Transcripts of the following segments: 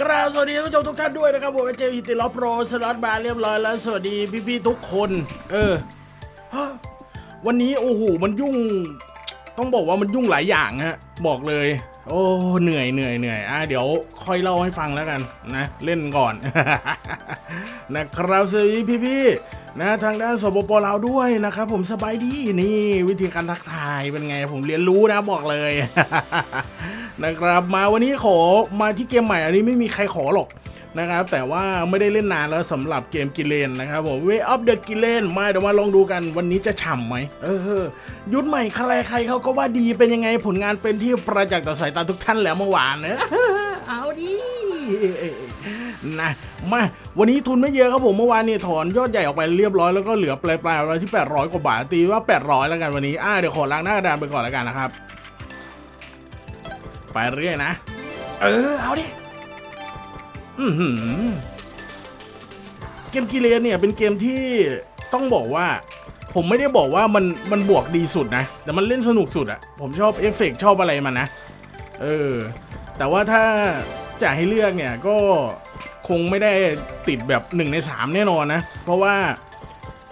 กราบสวัสดีท่านผู้ชมทุกท่านด้วยนะครับผมเจมิติล็อปโรสล็อตบาร์เรียบร้อยแล้วสวัสดีพี่ๆทุกคน เออวันนี้โอ้โหมันยุ่ง ต้องบอกว่ามันยุ่งหลายอย่างฮะ บอกเลย โอ้เหนื่อยเหนื่อยเหนื่อยอะเดี๋ยวค่อยเล่าให้ฟังแล้วกันนะ เล่นก่อน นะครับสวัสดีพี่ๆนะทางด้านสปปลาวด้วยนะครับ ผมสบายดีนี่วิธีการทักทายเป็นไงผมเรียนรู้นะบอกเลยนะครับมาวันนี้ขอมาที่เกมใหม่อันนี้ไม่มีใครขอหรอก นะครับแต่ว่าไม่ได้เล่นนานแล้วสำหรับเกมกิเลนนะครับผม Way of the กิเลนมาเดี๋ยวมาลองดูกันวันนี้จะฉ่ำไหมเออยุทธใหม่ใครใครเขาก็ว่าดีเป็นยังไงผลงานเป็นที่ประจักษ์ต่อสายตาทุกท่านแล้วเมื่อวานเนอะเอาดินะมาวันนี้ทุนไม่เยอะครับผมเมื่อวานเนี่ยถอนยอดใหญ่ออกไปเรียบร้อยแล้วก็เหลือปลายปลายๆเราที่ 800 กว่าบาทตีว่า 800 แล้วกันวันนี้อ่าเดี๋ยวขอล้างหน้ากระดานไปก่อนแล้วกันนะครับ ไปเรื่อยนะ เออเอาดิ เกมกิเลนเนี่ยเป็นเกมที่ต้องบอกว่า ผมไม่ได้บอกว่ามันมันบวกดีสุดนะ แต่มันเล่นสนุกสุดอะผมชอบเอฟเฟกต์ชอบอะไรมันนะ เออ แต่ว่าถ้าจะให้เลือกเนี่ยก็คงไม่ได้ติดแบบหนึ่งในสามแน่นอนนะ เพราะว่า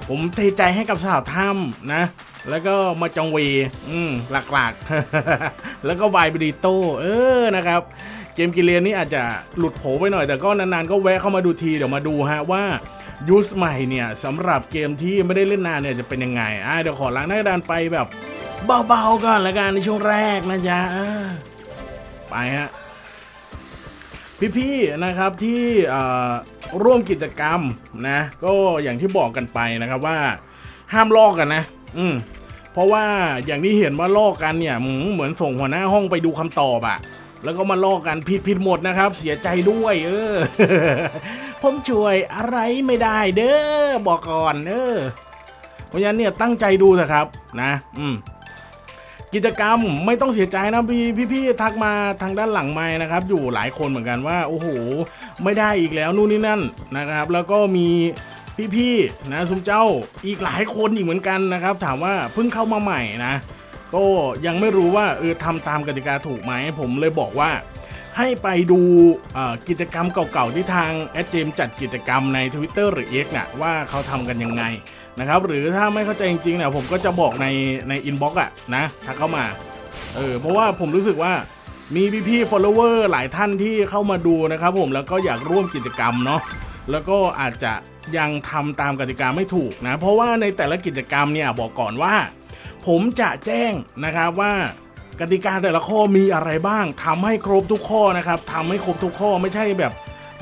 ผมเทใจให้กับสาวถ้ำนะ แล้วก็มาจองเวอืมหลักๆ แล้วก็วายบริโตเออนะครับ เกมกิเลนนี่อาจจะหลุดโผไปหน่อยแต่ก็นานๆก็แวะเข้ามาดูทีเดี๋ยวมาดูฮะว่ายูสใหม่เนี่ยสำหรับเกมที่ไม่ได้เล่นนานเนี่ยจะเป็นยังไงอะเดี๋ยวขอล้างหน้ากระดานไปแบบเบาๆก่อนละกันในช่วงแรกนะจ๊ะไปฮะพี่ๆนะครับที่ร่วมกิจกรรมนะ ก็อย่างที่บอกกันไปนะครับว่า ห้ามลอกกันนะ อืมเพราะว่าอย่างที่เห็นว่าลอกกันเนี่ยเหมือนส่งหัวหน้าห้องไปดูคำตอบอะ แล้วก็มาลอกกันผิดผิดหมดนะครับ เสียใจด้วย เออ ผมช่วยอะไรไม่ได้เด้อบอกก่อน เออ เพราะฉะนั้นเนี่ยตั้งใจดูเถอะครับนะ อืมกิจกรรมไม่ต้องเสียใจนะพี่พี่ทักมาทางด้านหลังไม้นะครับ อยู่หลายคนเหมือนกันว่า โอ้โห ไม่ได้อีกแล้วนู่นนี่นั่นนะครับ แล้วก็มีพี่ๆนะซุมเจ้าอีกหลายคนอีกเหมือนกันนะครับ ถามว่าเพิ่งเข้ามาใหม่นะ ก็ยังไม่รู้ว่าเออทำตามกติกาถูกไหม ผมเลยบอกว่า ให้ไปดูกิจกรรมเก่าๆ ที่ทางแอดเจมจัดกิจกรรมใน Twitter หรือ X น่ะว่าเขาทำกันยังไงนะครับ หรือถ้าไม่เข้าใจจริงๆเนี่ยผมก็จะบอกในในอินบ็อกซ์อะนะถ้าเข้ามาเออเพราะว่าผมรู้สึกว่ามีพี่ๆ follower หลายท่านที่เข้ามาดูนะครับผมแล้วก็อยากร่วมกิจกรรมเนาะแล้วก็อาจจะยังทำตามกติกาไม่ถูกนะ เพราะว่าในแต่ละกิจกรรมเนี่ยบอกก่อนว่า ผมจะแจ้งนะครับว่ากติกาแต่ละข้อมีอะไรบ้างทำให้ครบทุกข้อนะครับทำให้ครบทุกข้อไม่ใช่แบบ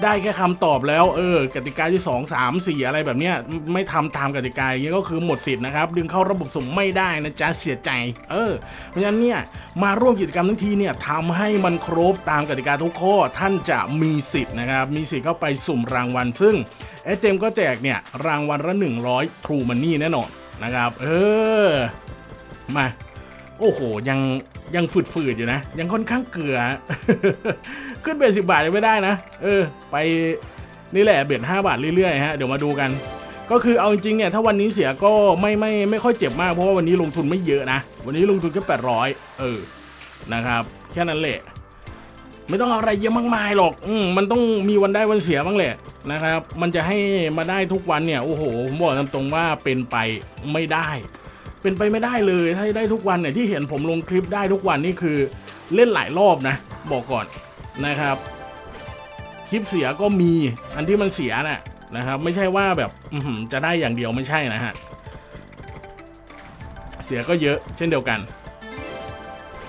ได้แค่คำตอบแล้วเออกติกาที่ 2 3 4 อะไรแบบเนี้ยไม่ทำตามกติกาอย่างเงี้ยก็คือหมดสิทธิ์นะครับ ดึงเข้าระบบสุ่มไม่ได้นะจ๊ะเสียใจ เออ เพราะฉะนั้นเนี่ยมาร่วมกิจกรรมทั้งทีเนี่ยทำให้มันครบตามกติกาทุกข้อท่านจะมีสิทธิ์นะครับ มีสิทธิ์เข้าไปสุ่มรางวัล ซึ่งเอเจมก็แจกเนี่ยรางวัลละ 100 True Money แน่นอนนะครับ เออ มา โอ้โห ยังยังฝืดๆอยู่นะ ยังค่อนข้างเกลือ ขึ้นเบ็ดสิบาทยังไม่ได้นะ เออ ไปนี่แหละเบ็ดห้าบาทเรื่อยๆฮะ เดี๋ยวมาดูกัน ก็คือเอาจริงๆเนี่ย ถ้าวันนี้เสียก็ไม่ไม่ไม่ค่อยเจ็บมาก เพราะว่าวันนี้ลงทุนไม่เยอะนะ วันนี้ลงทุนแค่แปดร้อยเออ นะครับ แค่นั้นแหละ ไม่ต้องเอาอะไรเยอะมากมายหรอก อืมมันต้องมีวันได้วันเสียบ้างแหละนะครับ มันจะให้มาได้ทุกวันเนี่ย โอ้โห ผมบอกตามตรงว่าเป็นไปไม่ได้ เป็นไปไม่ได้เลยถ้าได้ทุกวันเนี่ยที่เห็นผมลงคลิปได้ทุกวันนี่คือเล่นหลายรอบนะ บอกก่อนนะครับ คลิปเสียก็มีอันที่มันเสียน่ะนะครับ ไม่ใช่ว่าแบบจะได้อย่างเดียวไม่ใช่นะฮะเสียก็เยอะเช่นเดียวกัน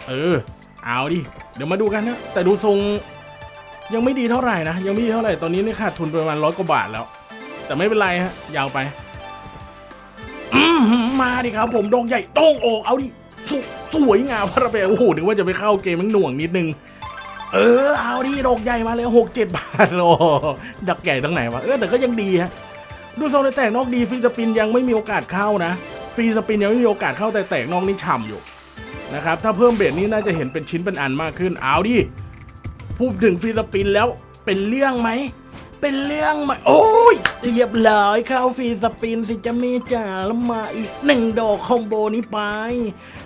เออ เอาดิ เดี๋ยวมาดูกันนะ แต่ดูทรงยังไม่ดีเท่าไหร่นะ ยังไม่ดีเท่าไหร่ ตอนนี้นี่ขาดทุนไประมาณร้อยกว่าบาทแล้ว แต่ไม่เป็นไรฮะ ยาวไป มาดิครับผมดอกใหญ่โต้งโอกเอาดิสสวยงามพระเบลโอ้โหนึกว่าจะไปเข้าเกมมันหน่วงนิดนึง เออเอาดิดอกใหญ่มาเลยหกเจ็ดบาทโลดอกใหญ่ตั้งไหนวะเออแต่ก็ยังดีฮะดูทรงในแตกนอกดีฟรีสปินยังไม่มีโอกาสเข้านะฟรีสปินยังไม่มีโอกาสเข้าแต่แตกนอกนี่ฉ่ำอยู่นะครับถ้าเพิ่มเบสนี่น่าจะเห็นเป็นชิ้นเป็นอันมากขึ้นเอาดิพูดถึงฟรีสปินแล้วเป็นเรื่องไหม เป็นเรื่องใหม่โอ้ยเรียบร้อยเข้าฟรีสปินสิจะมีจ่าแล้วมาอีกหนึ่งดอกคอมโบนี้ไป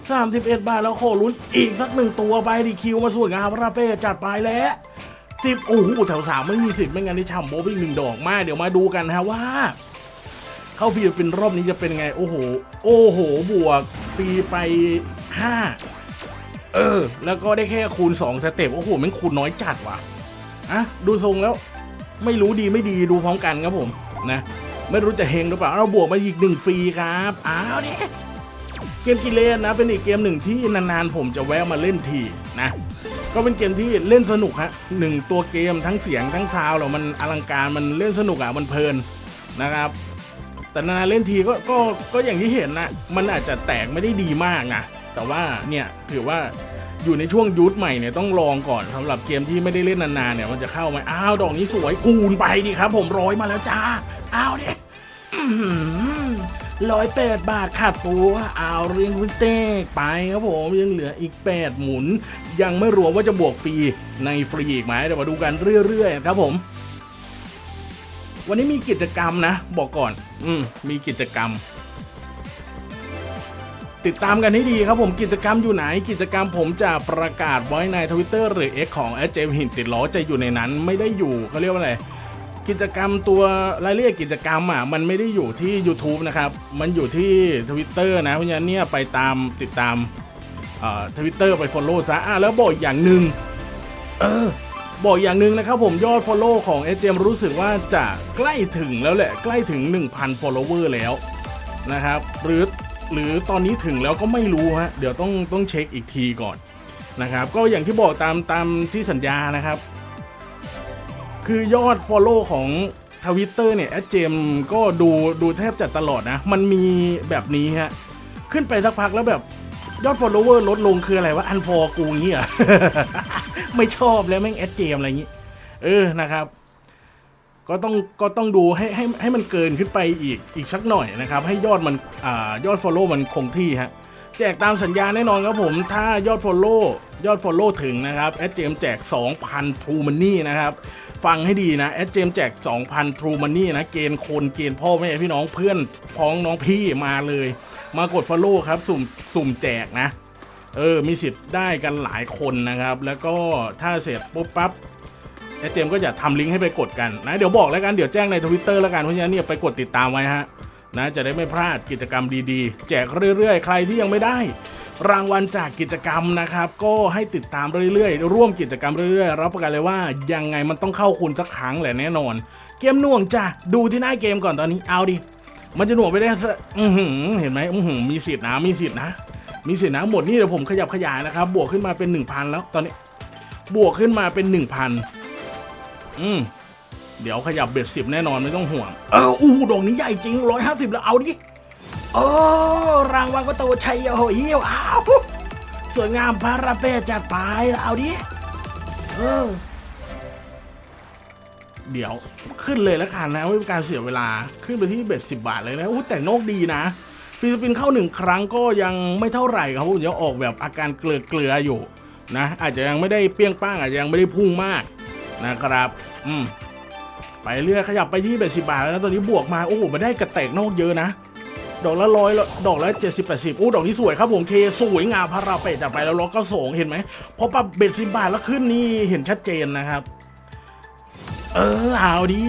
31 บาทแล้วขอลุ้นอีกสักหนึ่งตัวไปดิคิวมาส่วนงามพระเป้จัดไปแล้วสิบโอ้โหแถวสามไม่มีสิบไม่งั้นนี่ช่ำโบ๊ะไปอีกหนึ่งดอกมาเดี๋ยวมาดูกันฮะว่า เข้าฟิลิปปินรอบนี้จะเป็นไง โอ้โห โอ้โห บวกปีไปห้าเออ แล้วก็ได้แค่คูณ 2 สเต็ป โอ้โหมันคูณน้อยจัดว่ะ อะ ดูทรงแล้ว ไม่รู้ดีไม่ดีดูพร้อมกันครับผมนะไม่รู้จะเฮงหรือเปล่าเราบวกมาอีกหนึ่งฟรีครับอ้าวเนี่ยเกมกิเลนนะเป็นอีกเกมหนึ่งที่นานๆผมจะแวะมาเล่นทีนะก็เป็นเกมที่เล่นสนุกฮะหนึ่งตัวเกมทั้งเสียงทั้งซาวด์แล้วมันอลังการมันเล่นสนุกอะมันเพลินนะครับ แต่นานๆเล่นทีก็ก็ก็อย่างที่เห็นนะมันอาจจะแตกไม่ได้ดีมากนะแต่ว่าเนี่ยถือว่า อยู่ในช่วงยูทใหม่เนี่ยต้องลองก่อนสำหรับเกมที่ไม่ได้เล่นนานๆเนี่ยมันจะเข้าไหมอ้าวดอกนี้สวยคูณไปดิครับ ผมร้อยมาแล้วจ้าอ้าวเนี่ยร้อยแปดบาทขาดตัวอ้าวเรียงคุณเต้ไปครับผมยังเหลืออีกแปดหมุน ยังไม่รวมว่าจะบวกฟรีในฟรีอีกไหมเดี๋ยวมาดูกันเรื่อยๆครับผม วันนี้มีกิจกรรมนะ บอกก่อน อืมมีกิจกรรม ติดตามกันให้ดีครับผมกิจกรรมอยู่ไหนกิจกรรมผมจะประกาศไว้ในทวิตเตอร์หรือ X ของแอดเจมหินติดล้อจะอยู่ในนั้นไม่ได้อยู่เขาเรียกว่าอะไรกิจกรรมตัวรายละเอียดกิจกรรมอะมันไม่ได้อยู่ที่ YouTube นะครับ มันอยู่ที่ Twitter นะเพราะฉะนั้นเนี่ยไปตามติดตามทวิตเตอร์ไป Follow ซะอะแล้วบอกอย่างหนึ่งเออบอกอย่างหนึ่งนะครับผมยอด Follow ของ s อ m รู้สึกว่าจะใกล้ถึงแล้วแหละ ใกล้ถึง 1,000 follower แล้วนะครับ หรือ หรือตอนนี้ถึงแล้วก็ไม่รู้ฮะเดี๋ยวต้องต้องเช็คอีกทีก่อนนะครับ ก็อย่างที่บอกตามตามที่สัญญานะครับ คือยอด Follow ของทวิตเตอร์เนี่ยแอดเจมก็ดูดูแทบจะตลอดนะ มันมีแบบนี้ฮะ ขึ้นไปสักพักแล้วแบบยอด follower ลดลงคืออะไรวะอันฟอร์กูงี้อะไม่ชอบแล้วแม่งแอดเจมอะไรอย่างงี้ เออนะครับ ก็ต้องก็ต้องดูให้ให้ให้มันเกินขึ้นไปอีกอีกสักหน่อยนะครับ ให้ยอดมันอ่ายอด follow มันคงที่ฮะแจกตามสัญญาแน่นอนครับผมถ้ายอด follow ยอด follow ถึงนะครับแอดเจมแจก 2,000 True Money นะครับ ฟังให้ดีนะแอดเจมแจก 2,000 True Money นะ เกณฑ์คนเกณฑ์พ่อแม่พี่น้องเพื่อนพ้องน้องพี่มาเลย มากด follow ครับสุ่มสุ่มแจกนะเออ มีสิทธิ์ได้กันหลายคนนะครับ แล้วก็ถ้าเสร็จปุ๊บปั๊บ แอดเจมก็จะทำลิงก์ให้ไปกดกันนะเดี๋ยวบอกแล้วกันเดี๋ยวแจ้งในทวิตเตอร์แล้วกันเพราะฉะนั้นเนี่ยไปกดติดตามไว้ฮะนะจะได้ไม่พลาดกิจกรรมดีๆ แจกเรื่อยๆ ใครที่ยังไม่ได้ รางวัลจากกิจกรรมนะครับ ก็ให้ติดตามเรื่อยๆ ร่วมกิจกรรมเรื่อยๆ รับประกันเลยว่ายังไงมันต้องเข้าคุณสักครั้งแหละแน่นอน เกมหน่วงจ้ะดูที่หน้าเกมก่อนตอนนี้เอาดิมันจะหน่วงไปได้สักอือหือเห็นไหมอือหือมีสิทธินะมีสิทธินะ มีสิทธินะหมดนี่เดี๋ยวผมขยับขยายนะครับ บวกขึ้นมาเป็น 1,000 แล้วตอนนี้ บวกขึ้นมาเป็น 1,000 อืมเดี๋ยวขยับเบ็ดสิบแน่นอนไม่ต้องห่วง เอออู้ดอกนี้ใหญ่จริงร้อยห้าสิบแล้วเอาดิโอ้รางวัลก็โตชัยโหเหี้ยวอ้าวสวยงามพาราเป้จัดไปแล้วเอาดิเออเดี๋ยวขึ้นเลยแล้วกันนะไม่เป็นการเสียเวลาขึ้นไปที่เบ็ดสิบบาทเลยนะอู้แต่นกดีนะฟิลิปปินส์เข้าหนึ่งครั้งก็ยังไม่เท่าไหร่ครับผมยังออกแบบอาการเกลือเกลือๆอยู่นะ อาจจะยังไม่ได้เปรี้ยงป้างอาจจะยังไม่ได้พุ่งมากนะครับ อืมไปเรื่อยขยับไปที่เบ็ดสิบาทแล้วตอนนี้บวกมาโอ้โหมาได้กระแตกนอกเยอะนะดอกละร้อยดอกละเจ็ดสิบแปดสิบอู้ดอกนี้สวยครับผมเคสวยงามพาราเปจัดไปแล้วล็อกก็สองเห็นไหมพอปรับเบ็ดสิบบาทแล้วขึ้นนี่เห็นชัดเจนนะครับ เออเอาดี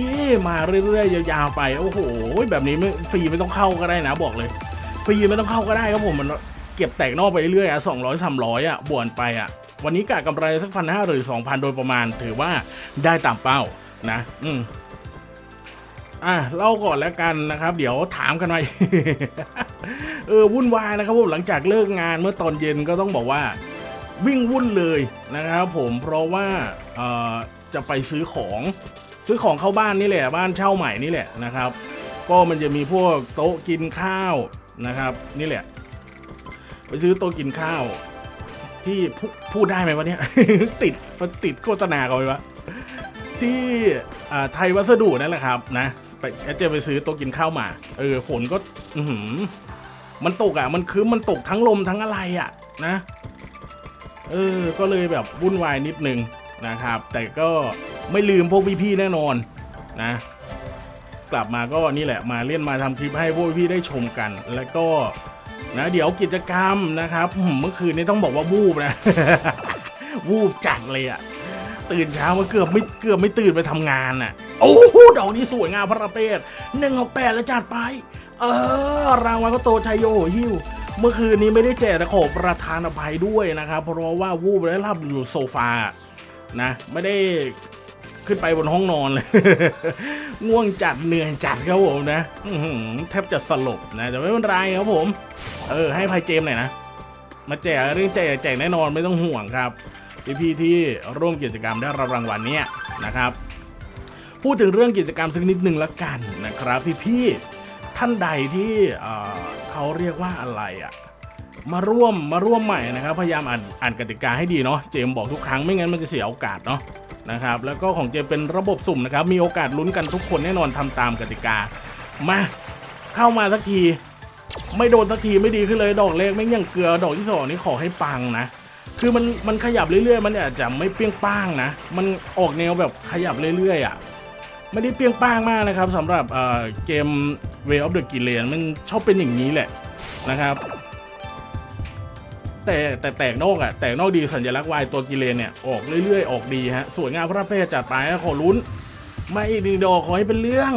มาเรื่อยๆยาวๆไปโอ้โหแบบนี้ไม่ฟรีไม่ต้องเข้าก็ได้นะบอกเลยฟรีไม่ต้องเข้าก็ได้ครับผมมันเก็บแตกนอกไปเรื่อยอะสองร้อยสามร้อยอะบวนไปอะ วันนี้กะกำไรสักพันห้าหรือสองพันโดยประมาณถือว่าได้ตามเป้านะ อืมอะเล่าก่อนแล้วกันนะครับ เดี๋ยวถามกันหน่อยเออวุ่นวายนะครับผมหลังจากเลิกงานเมื่อตอนเย็นก็ต้องบอกว่า วิ่งวุ่นเลยนะครับผมเพราะว่าเอ่อจะไปซื้อของซื้อของเข้าบ้านนี่แหละบ้านเช่าใหม่นี่แหละนะครับ ก็มันจะมีพวกโต๊ะกินข้าวนะครับ นี่แหละ ไปซื้อโต๊ะกินข้าว ที่พูพูดได้ไหมวะเนี่ย ติดมันติดโฆษณากันไปวะที่ไทยวัสดุนั่นแหละครับนะไปจะไปซื้อโต๊ะกินข้าวมา เออฝนก็ อืมันตกอะ มันคือมันตกทั้งลมทั้งอะไรอะ นะ เออ ก็เลยแบบวุ่นวายนิดนึงนะครับ แต่ก็ไม่ลืมพวกพี่ๆแน่นอนนะ กลับมาก็นี่แหละมาเล่นมาทำคลิปให้พวกพี่ได้ชมกัน แล้วก็ นะเดี๋ยวกิจกรรมนะครับเมื่อคืนนี้ต้องบอกว่าวูบนะ วูบจัดเลยอะ่ะตื่นเช้ามาเกือบไม่เกือบไม่ตื่นไปทำงานน่ะ โอ้โหดอกนี้สวยงามพระเภทหนึ่งเอาแปดแล้วจัดไป เออ รางวัลก็โตชัยโยหิวเมื่อคืนนี้ไม่ได้แจกแต่ขอประทานอภัยด้วยนะครับ เพราะว่าวูบแล้วหลับอยู่โซฟานะ ไม่ได้ ขึ้นไปบนห้องนอนเลย ง่วงจัดเหนื่อยจัดครับผมนะแทบจะสลบนะแต่ไม่เป็นไรครับผม เออ ให้ภัยเจมหน่อยนะ มาแจกเรื่องแจกแจกแน่นอนไม่ต้องห่วงครับพี่ๆที่ร่วมกิจกรรมได้รับรางวัลเนี้ยนะครับ พูดถึงเรื่องกิจกรรมสักนิดหนึ่งละกันนะครับพี่ๆท่านใดที่เเขาเรียกว่าอะไรอะ มาร่วมมาร่วมใหม่นะครับ พยายามอ่านอ่านกติกาให้ดีเนาะเจมบอกทุกครั้งไม่งั้นมันจะเสียโอกาสเนาะนะครับ แล้วก็ของเจมเป็นระบบสุ่มนะครับ มีโอกาสลุ้นกันทุกคนแน่นอนทำตามกติกา มาเข้ามาสักที ไม่โดนสักทีไม่ดีขึ้นเลยดอกเล็กไม่ยังเกลือดอกที่สองนี่ขอให้ปังนะคือมันมันขยับเรื่อยๆ มันอาจจะไม่เปี้ยงป้างนะ มันออกแนวแบบขยับเรื่อยๆอะไม่ได้เปี้ยงป้างมากนะครับสำหรับเเกม Way of the g i l l e a n มันชอบเป็นอย่างนี้แหละนะครับ แต่แต่แตกนอกอะแตกนอกดีสัญลักษณ์วายตัวกิเลนเนี่ยออกเรื่อยๆ ออกดีฮะสวยงามพระเพศจัดไปขอลุ้น ไมาอีดอกขอให้เป็นเรื่อง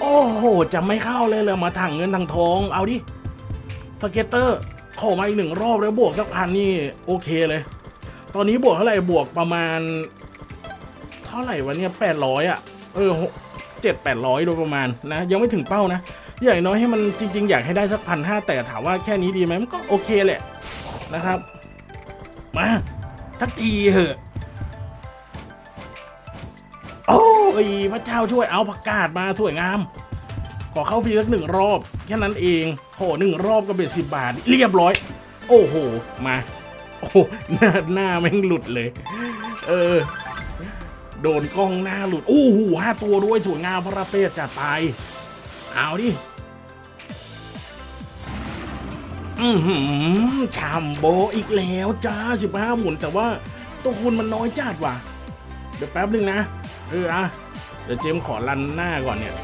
โอ้โหจะไม่เข้าเลยเลยมาถังเงินถังทอง เอาดิสเก็ตเตอร์ขอมาอีกหนึ่งรอบแล้วบวกสักพันนี่โอเคเลย ตอนนี้บวกเท่าไหร่บวกประมาณ เท่าไหร่วะเนี่ยแปดร้อยอะ เออเจ็ดแปดร้อยโดยประมาณนะ ยังไม่ถึงเป้านะ อย่างน้อยให้มันจริง ๆ อยากให้ได้สักพันห้าแต่ถามว่าแค่นี้ดีไหมมันก็โอเคแหละนะครับ มาทักทีเหอะโอ้ยพระเจ้าช่วยเอาประกาศมาสวยงาม ขอเข้าฟรีสักหนึ่งรอบแค่นั้นเองโหหนึ่งรอบก็เป็นสิบบาท เรียบร้อย โอ้โห มา โอ้หหน้าหน้าแม่งหลุดเลย เออ โดนกล้องหน้าหลุด โอ้โหห้าตัวด้วยสวยงามพระเปศจัดไป เอาดิ อือหือชัมโบอีกแล้วจ้าสิบห้าหมุนแต่ว่าตัวคุณมันน้อยจัดว่ะ เดี๋ยวแป๊บนึงนะ เอออะเดี๋ยวเจมส์ขอรันหน้าก่อนเนี่ย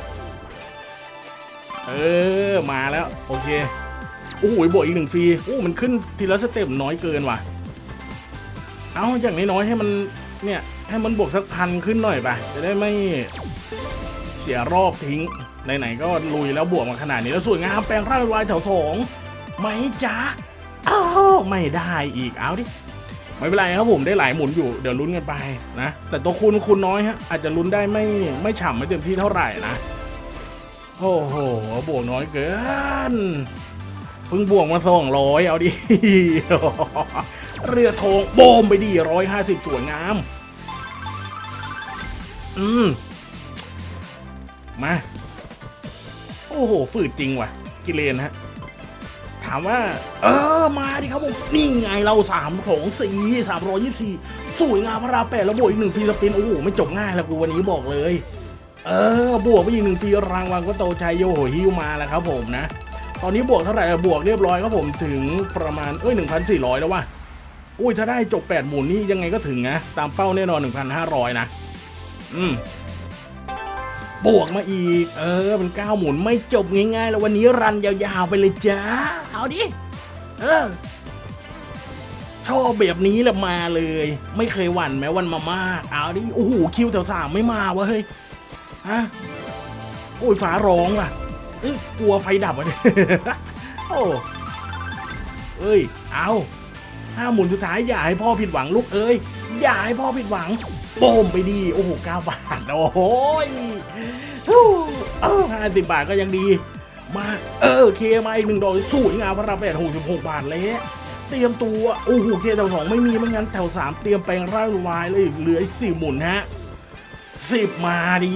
เออ มาแล้ว โอเค โอ้โหบวกอีกหนึ่งฟรีโอ้มันขึ้นทีละสเต็ปน้อยเกินว่ะ เอาอย่างน้อยๆให้มันเนี่ย ให้มันบวกสักพันขึ้นหน่อยไปจะได้ไม่เสียรอบทิ้ง ไหนๆก็ลุยแล้วบวกมาขนาดนี้แล้วสวยงามแปลงร่างเป็นวายแถวสองไหม่จ้าอ้าวไม่ได้อีกเอาดิไม่เป็นไรครับผมได้หลายหมุนอยู่เดี๋ยวลุ้นกันไปนะแต่ตัวคุณคุณน้อยฮะอาจจะลุ้นได้ไม่ไม่ฉ่ำไม่เต็มที่เท่าไหร่นะโอ้โหบวกน้อยเกินเพิ่งบวกมาสองร้อยเอาดิเรือทองโบมไปดีร้อยห้าสิบสวยงามอืมมา โอ้โห ฝืดจริงว่ะ กิเลนฮะ ถามว่า เออ มาดิครับผม นี่ไงเราสามของสี่สามร้อยยี่สิบสี่สวยงามพระราแปดแล้วบวกอีกหนึ่งฟรีสปิน โอ้โห ไม่จบง่ายแล้วกูวันนี้บอกเลย เออ บวกไปอีกหนึ่งปีรางวัลก็โตชัยโยโหฮิวมาแล้วครับผมนะ ตอนนี้บวกเท่าไหร่บวกเรียบร้อยครับผมถึงประมาณเอ้ยหนึ่งพันสี่ร้อยแล้วว่ะอุ้ยถ้าได้จบแปดหมุนนี่ยังไงก็ถึงนะ ตามเป้าแน่นอนหนึ่งพันห้าร้อยนะ อืม บวกมาอีก เออเป็นเก้าหมุนไม่จบง่ายๆ แล้ววันนี้รันยาวๆไปเลยจ้าเอาดิ เออชอบแบบนี้แหละมาเลย ไม่เคยหวั่นแม้วันมามากเอาดิโอ้โหคิวแถวสามไม่มาวะเฮ้ยฮะโอ้ยฟ้าร้องว่ะเอ้ยกลัวไฟดับอะเนี่ยโอ้เอ้ย เอาห้าหมุนสุดท้ายอย่าให้พ่อผิดหวังลูกเอ้ยอย่าให้พ่อผิดหวังโบมไปดี โอ้โหเก้าบาท โอ้โหยเออห้าสิบบาทก็ยังดี มาเออเคมาอีกหนึ่งดอกสวยงามพระรามแปดหกสิบหกบาทแล้วเตรียมตัวโอ้โหเคแถวสองไม่มีไม่งั้นแถวสามเตรียมแปลงร่างวายเลยเหลืออีกสี่หมุนฮะสิบมาดี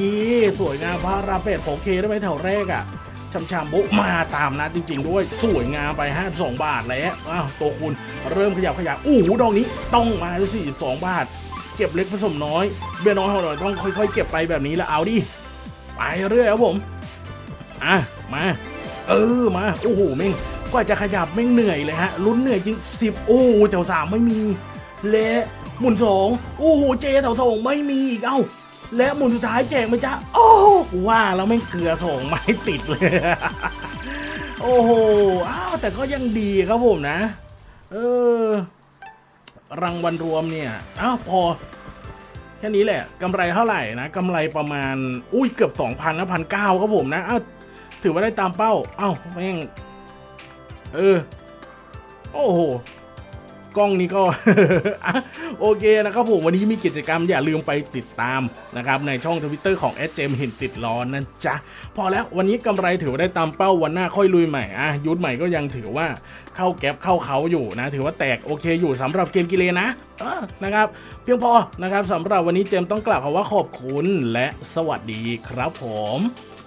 สวยงามพระราเป็ดของเคได้ไหมแถวแรกอะ่ะช่ำๆโบมาตามนัดจริง ๆ ด้วย สวยงามไปห้าสองบาทแล้วอ้าวตัวคุณเริ่มขยับขยับอู้หูดอกนี้ต้องมาสี่สิบสองบาท เก็บเล็กผสมน้อยเบี้ยน้อยของเราต้องค่อยๆ เก็บไปแบบนี้แล้วเอาดิไปเรื่อยครับผมอะมาเออมาโอ้โหแม่งกว่าจะขยับแม่งเหนื่อยเลยฮะลุ้นเหนื่อยจริงสิบโอ้แถวสามไม่มีและหมุนสองโอ้โหเจแถวสองไม่มีอีกเอ้า และหมุนสุดท้ายแจกไหมจ๊ะโอ้ว่าแล้วไม่งเกลือส่งไม้ติดเลย โอ้โหอ้าวแต่ก็ยังดีครับผมนะ เออ รางวัลรวมเนี่ยอ้าวพอ แค่นี้แหละกำไรเท่าไหร่นะกำไรประมาณ อุ้ยเกือบ 2,000นะพันเก้าครับผมนะอ้าวถือว่าได้ตามเป้าอ้าวแม่งเออ โอ้โห กล้องนี้ก็ โอเคนะครับผมวันนี้มีกิจกรรมอย่าลืมไปติดตามนะครับในช่องทวิตเตอร์ของ s อ m เห็นติดล้อนะจ๊ะ พอแล้ววันนี้กำไรถือว่าได้ตามเป้าวันหน้าค่อยลุยใหม่อะยุทธใหม่ก็ยังถือว่าเข้าแก๊ปเข้าเขาอยู่นะ ถือว่าแตกโอเคอยู่สำหรับเกมกิเลนนะนะครับ เพียงพอนะครับสำหรับวันนี้เจมต้องกล่าวคำว่าขอบคุณและสวัสดีครับผม